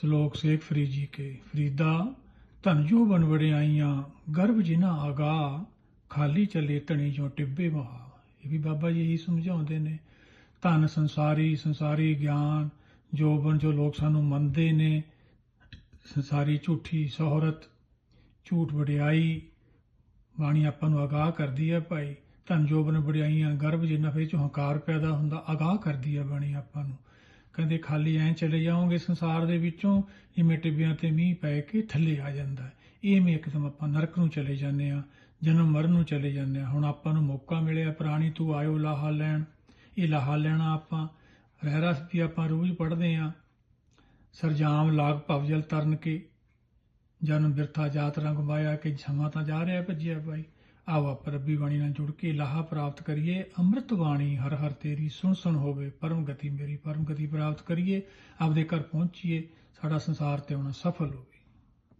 ਸ਼ਲੋਕ ਸੇਖ ਫਰੀਜੀ ਕੇ, ਫਰੀਦਾ, ਧਨ ਜੋ ਬਨ ਵੜਿਆਈਆਂ ਗਰਭ ਜਿਨਾ ਆਗਾ, ਖਾਲੀ ਚਲੇ ਤਣੀ ਜੋ ਟਿੱਬੇ ਮਹਾ ਇਹ ਵੀ ਬਾਬਾ ਜੀ ਇਹੀ ਸਮਝਾਉਂਦੇ ਨੇ। ਧਨ ਸੰਸਾਰੀ ਸੰਸਾਰੀ ਗਿਆਨ ਜੋਬਨ ਜੋ ਲੋਕ ਸਾਨੂੰ ਮੰਨਦੇ ਨੇ, ਸੰਸਾਰੀ ਝੂਠੀ ਸ਼ੋਹਰਤ, ਝੂਠ ਵਡਿਆਈ, ਬਾਣੀ ਆਪਾਂ ਨੂੰ ਅਗਾਹ ਕਰਦੀ ਹੈ ਭਾਈ। ਧਨ ਜੋਬਨ ਵਡਿਆਈਆਂ ਗਰਭ ਜਿੰਨਾ ਵਿੱਚ ਹੰਕਾਰ ਪੈਦਾ ਹੁੰਦਾ ਅਗਾਹ ਕਰਦੀ ਹੈ ਬਾਣੀ ਆਪਾਂ ਨੂੰ। ਕਹਿੰਦੇ ਖਾਲੀ ਐਂ ਚਲੇ ਜਾਓਗੇ ਸੰਸਾਰ ਦੇ ਵਿੱਚੋਂ ਜਿਵੇਂ ਟਿੱਬਿਆਂ ਤੇ ਮੀਂਹ ਪੈ ਕੇ ਥੱਲੇ ਆ ਜਾਂਦਾ ਹੈ। ਇਵੇਂ ਇੱਕਦਮ ਆਪਾਂ ਨਰਕ ਨੂੰ ਚਲੇ ਜਾਂਦੇ ਆ ਜਨਮ ਮਰਨ ਨੂੰ ਚਲੇ ਜਾਂਦੇ ਆ ਹੁਣ ਆਪਾਂ ਨੂੰ ਮੌਕਾ ਮਿਲਿਆ, ਪ੍ਰਾਣੀ ਤੂੰ ਆਇਓ ਲਾਹਾ ਲੈਣ। ਇਹ ਲਾਹਾ ਲੈਣਾ ਆਪਾਂ ਰਹਿ ਰਸ ਵੀ ਆਪਾਂ ਰੋਜ਼ ਪੜ੍ਹਦੇ ਆ ਸਰਜਾਮ ਲਾਗ ਭਵਜਲ ਤਰਨ ਕੇ, ਜਨਮ ਬਿਰਥਾ ਜਾਤ ਰੰਗ ਮਾਇਆ ਕਿ ਸਮਾਂ ਤਾਂ ਜਾ ਰਿਹਾ ਭੱਜਿਆ ਭਾਈ। ਆਓ ਆਪ ਰੱਬੀ ਬਾਣੀ ਨਾਲ ਜੁੜ ਕੇ ਲਾਹਾ ਪ੍ਰਾਪਤ ਕਰੀਏ। ਅੰਮ੍ਰਿਤ ਬਾਣੀ, ਹਰ ਹਰ ਤੇਰੀ, ਸੁਣ ਸੁਣ ਹੋਵੇ, ਪਰਮ ਗਤੀ ਮੇਰੀ, ਪਰਮ ਗਤੀ ਪ੍ਰਾਪਤ ਕਰੀਏ, ਆਪਦੇ ਘਰ ਪਹੁੰਚੀਏ, ਸਾਡਾ ਸੰਸਾਰ ਤੇ ਆਉਣਾ ਸਫਲ ਹੋਵੇ।